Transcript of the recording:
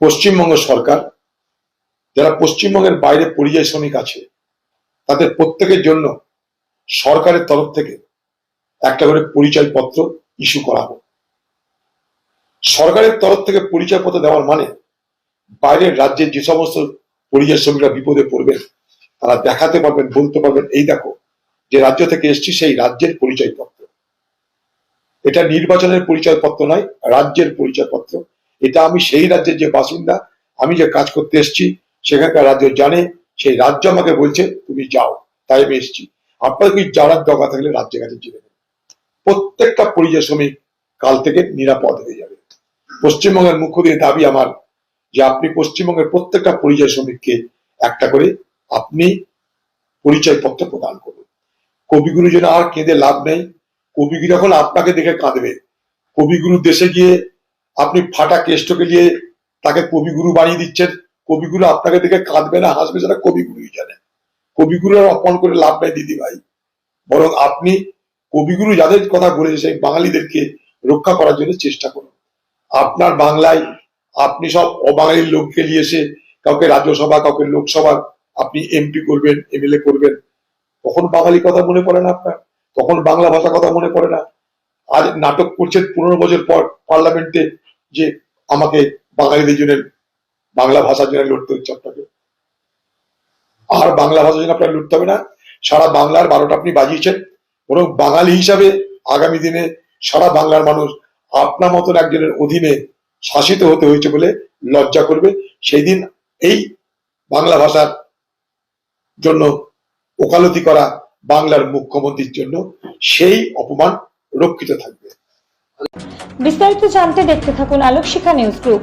পশ্চিমবঙ্গ সরকার, যারা পশ্চিমবঙ্গের বাইরে পরিযায়ী শ্রমিক আছে, তাদের প্রত্যেকের জন্য সরকারের তরফ থেকে একটা করে পরিচয় পত্র ইস্যু করা হোক। সরকারের তরফ থেকে পরিচয় পত্র দেওয়ার মানে বাইরের রাজ্যের যে সমস্ত পরিযায়ী শ্রমিকরা বিপদে পড়বেন, তারা দেখাতে পারবেন, বলতে পারবেন, এই দেখো, যে রাজ্য থেকে এসছি, সেই রাজ্যের পরিচয় পত্র এটা নির্বাচনের পরিচয় পত্র নয়, রাজ্যের পরিচয় পত্র এটা আমি সেই রাজ্যের যে বাসিন্দা, আমি যে কাজ করতে এসেছি, সেখানকার রাজ্য জানে, সেই রাজ্য আমাকে বলছে, তুমি যাও। তাই আমি এসেছি। আপনার কি যাওয়ার দরকার থাকলে রাজ্যের কাছে জেনে নেবেন। প্রত্যেকটা পরিযায়ী শ্রমিক কাল থেকে নিরাপদ হয়ে যাবে। পশ্চিমবঙ্গের মুখ্য দিয়ে দাবি আমার যে, আপনি পশ্চিমবঙ্গের প্রত্যেকটা পরিযায়ী শ্রমিককে একটা করে আপনি পরিচয় পত্র প্রদান করুন। কবিগুরু যেন আর কেঁদে লাভ নেই। কবিগুরু এখন আপনাকে দেখে কাঁদবে, কবিগুরু দেশে গিয়ে আপনি ফাটা কেষ্টকে নিয়ে তাকে কবিগুরু বানিয়ে দিচ্ছেন। কবিগুরু আপনাকে দেখে কাঁদবে না, হাসবে সেটা কবিগুরুই জানে। কবিগুরু আর অপমান করে লাভ নাই দিদি ভাই বরং আপনি কবিগুরু যাদের কথা বলেছে সেই বাঙালিদেরকে রক্ষা করার জন্য চেষ্টা করুন। আপনার বাংলায় আপনি সব অবাঙালির লোককে নিয়ে এসে কাউকে রাজ্যসভা, কাউকে লোকসভা আপনি এমপি করবেন, এমএলএ করবেন, তখন বাঙালি কথা মনে পড়ে না আপনার? তখন বাংলা ভাষা কথা মনে পড়ে না? আজ নাটক করছেন পনেরো বছর পর পার্লামেন্টে যে আমাকে বাঙালিদের জন্য বাংলা ভাষার জন্য লড়তে হচ্ছে আপনাকে। আর বাংলা ভাষার জন্য আপনার লড়তে হবে না। সারা বাংলার বারোটা আপনি বাজিয়েছেন। বরং বাঙালি হিসাবে আগামী দিনে সারা বাংলার মানুষ আপনার মতন একজনের অধীনে শাসিত হতে হয়েছে বলে লজ্জা করবে। সেই দিন এই বাংলা ভাষার জন্য ওকালতি করা বাংলার মুখ্যমন্ত্রীর জন্য সেই অপমান রক্ষিত থাকবে। বিস্তারিত জানতে দেখতে থাকুন আলোকশিখা নিউজ গ্রুপ।